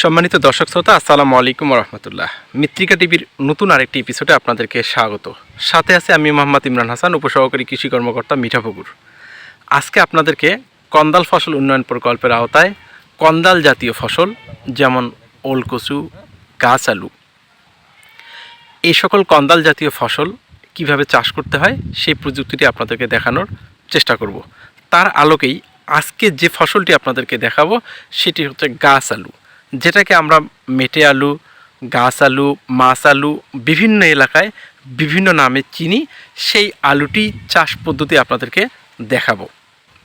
সম্মানিত দর্শক শ্রোতা, আসসালামু আলাইকুম রহমতুল্লাহ মিত্রিকা টিভির নতুন আরেকটি এপিসোডে আপনাদেরকে স্বাগত। সাথে আছে আমি মোহাম্মদ ইমরান হাসান, উপসহকারী কৃষি কর্মকর্তা মিঠাপুকুর আজকে আপনাদেরকে কন্দাল ফসল উন্নয়ন প্রকল্পের আওতায় কন্দাল জাতীয় ফসল, যেমন ওলকচু, গাছ আলু। এই সকল কন্দাল জাতীয় ফসল কীভাবে চাষ করতে হয়, সেই প্রযুক্তিটি আপনাদেরকে দেখানোর চেষ্টা করব। তার আলোকেই আজকে যে ফসলটি আপনাদেরকে দেখাবো, সেটি হচ্ছে গাছ আলু। যেটাকে আমরা মেটে আলু, গাছ আলু, মাছ আলু বিভিন্ন এলাকায় বিভিন্ন নামে চিনি, সেই আলুটি চাষ পদ্ধতি আপনাদেরকে দেখাবো।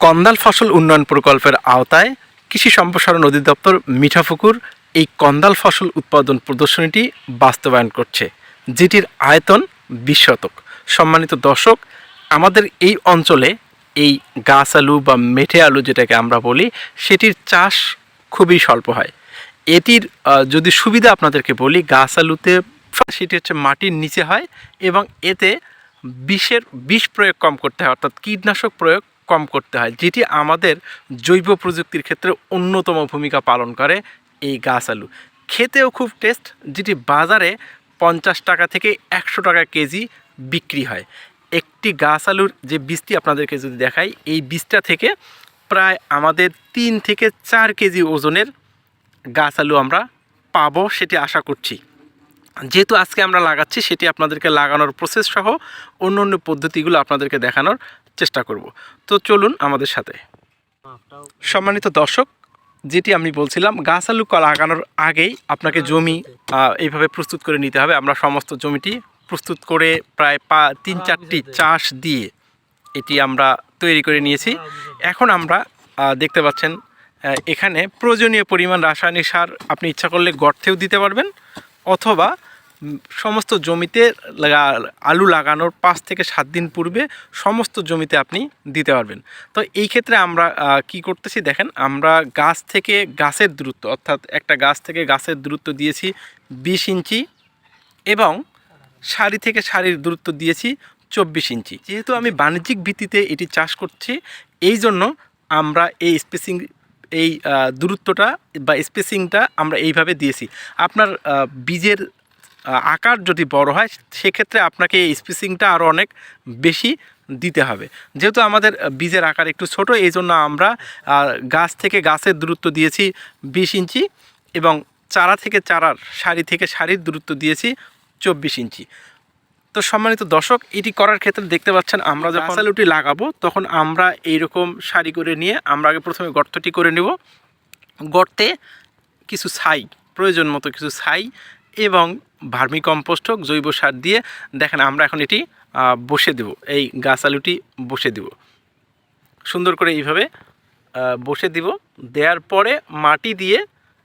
কন্দাল ফসল উন্নয়ন প্রকল্পের আওতায় কৃষি সম্প্রসারণ অধিদপ্তর মিঠাপুকুর এই কন্দাল ফসল উৎপাদন প্রদর্শনীটি বাস্তবায়ন করছে, যেটির আয়তন বিশ শতক। সম্মানিত দর্শক, আমাদের এই অঞ্চলে এই গাছ আলু বা মেঠে আলু যেটাকে আমরা বলি, সেটির চাষ খুবই স্বল্প হয়। এটির যদি সুবিধা আপনাদেরকে বলি গাছ আলুতে সেটি হচ্ছে মাটির নিচে হয় এবং এতে বিষের, বিষ প্রয়োগ কম করতে হয়, অর্থাৎ কীটনাশক প্রয়োগ কম করতে হয়, যেটি আমাদের জৈব প্রযুক্তির ক্ষেত্রে অন্যতম ভূমিকা পালন করে এই গাছ আলু খেতেও খুব টেস্ট যেটি বাজারে পঞ্চাশ টাকা থেকে একশো টাকা কেজি বিক্রি হয়। একটি গাছ আলুর যে বীজটি আপনাদেরকে যদি দেখাই, এই বীজটা থেকে প্রায় আমাদের তিন থেকে চার কেজি ওজনের গাছ আলু আমরা পাবো সেটি আশা করছি। যেহেতু আজকে আমরা লাগাচ্ছি, সেটি আপনাদেরকে লাগানোর প্রসেস সহ অন্য অন্য পদ্ধতিগুলো আপনাদেরকে দেখানোর চেষ্টা করব। তো চলুন আমাদের সাথে। সম্মানিত দর্শক, যেটি আমি বলছিলাম, গাছ আলু লাগানোর আগেই আপনাকে জমি এইভাবে প্রস্তুত করে নিতে হবে। আমরা সমস্ত জমিটি প্রস্তুত করে প্রায় পা, তিন চারটি চাষ দিয়ে এটি আমরা তৈরি করে নিয়েছি। এখন আমরা দেখতে পাচ্ছেন এখানে প্রয়োজনীয় পরিমাণ রাসায়নিক সার আপনি ইচ্ছা করলে গর্তেও দিতে পারবেন, অথবা সমস্ত জমিতে আলু লাগানোর পাঁচ থেকে সাত দিন পূর্বে সমস্ত জমিতে আপনি দিতে পারবেন। তো এই ক্ষেত্রে আমরা কি করতেছি দেখেন, আমরা গাছ থেকে গাছের দূরত্ব, অর্থাৎ একটা গাছ থেকে গাছের দূরত্ব দিয়েছি বিশ ইঞ্চি এবং সারি থেকে সারির দূরত্ব দিয়েছি চব্বিশ ইঞ্চি। যেহেতু আমি বাণিজ্যিক ভিত্তিতে এটি চাষ করছি, এই জন্য আমরা এই স্পেসিং এই দূরত্বটা বা স্পেসিংটা আমরা এইভাবে দিয়েছি। আপনার বীজের আকার যদি বড় হয়, সেক্ষেত্রে আপনাকে এই স্পেসিংটা আরও অনেক বেশি দিতে হবে। যেহেতু আমাদের বীজের আকার একটু ছোট এই জন্য আমরা গাছ থেকে গাছের দূরত্ব দিয়েছি বিশ ইঞ্চি এবং চারা থেকে চারার সারি থেকে সারির দূরত্ব দিয়েছি চব্বিশ ইঞ্চি। তো সম্মানিত দর্শক, এটি করার ক্ষেত্রে দেখতে পাচ্ছেন আমরা যখন আলুটি লাগাবো, তখন আমরা এইরকম সারি করে নিয়ে আমরা আগে প্রথমে গর্তটি করে নেব। গর্তে কিছু ছাই, প্রয়োজন মতো কিছু ছাই এবং ভার্মি কম্পোস্ট হোক, জৈব সার দিয়ে দেখেন আমরা এখন এটি বসে দেব, এই গাছ আলুটি বসে দেব। সুন্দর করে এইভাবে বসে দিব, দেওয়ার পরে মাটি দিয়ে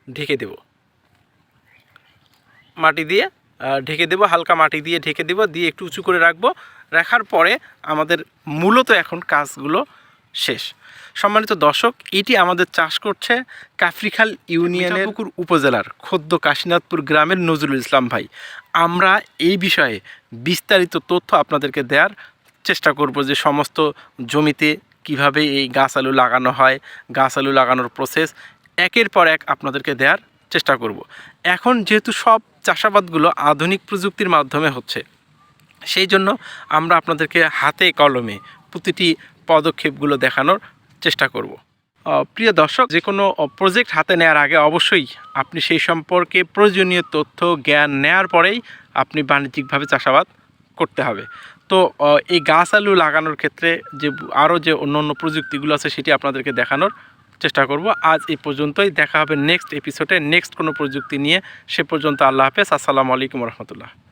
ঢেকে দেব। মাটি দিয়ে ঢেকে দেবো, হালকা মাটি দিয়ে ঢেকে দেবো, দিয়ে একটু উঁচু করে রাখব। রাখার পরে আমাদের মূলত এখন কাজগুলো শেষ। সম্মানিত দর্শক, এটি আমাদের চাষ করছে কাফরিখাল ইউনিয়নের পুকুর উপজেলার খোদ্দ কাশীনাথপুর গ্রামের নজরুল ইসলাম ভাই। আমরা এই বিষয়ে বিস্তারিত তথ্য আপনাদেরকে দেওয়ার চেষ্টা করব যে সমস্ত জমিতে কীভাবে এই গাছ আলু লাগানো হয়, গাছ আলু লাগানোর প্রসেস একের পর এক আপনাদেরকে দেওয়ার চেষ্টা করব। এখন যেহেতু সব চাষাবাদগুলো আধুনিক প্রযুক্তির মাধ্যমে হচ্ছে। সেই জন্য আমরা আপনাদেরকে হাতে কলমে প্রতিটি পদক্ষেপগুলো দেখানোর চেষ্টা করব। প্রিয় দর্শক, যে কোনো প্রজেক্ট হাতে নেওয়ার আগে অবশ্যই আপনি সেই সম্পর্কে প্রয়োজনীয় তথ্য, জ্ঞান নেওয়ার পরেই আপনি বাণিজ্যিকভাবে চাষাবাদ করতে হবে। তো এই গাছ আলু লাগানোর ক্ষেত্রে যে আরও যে অন্য অন্য প্রযুক্তিগুলো আছে সেটি আপনাদেরকে দেখানোর চেষ্টা করব। আজ এই পর্যন্তই। দেখা হবে নেক্সট এপিসোডে নেক্সট কোনো প্রযুক্তি নিয়ে। সে পর্যন্ত আল্লাহ হাফেজ। আসসালামু আলাইকুম রহমতুল্লাহ।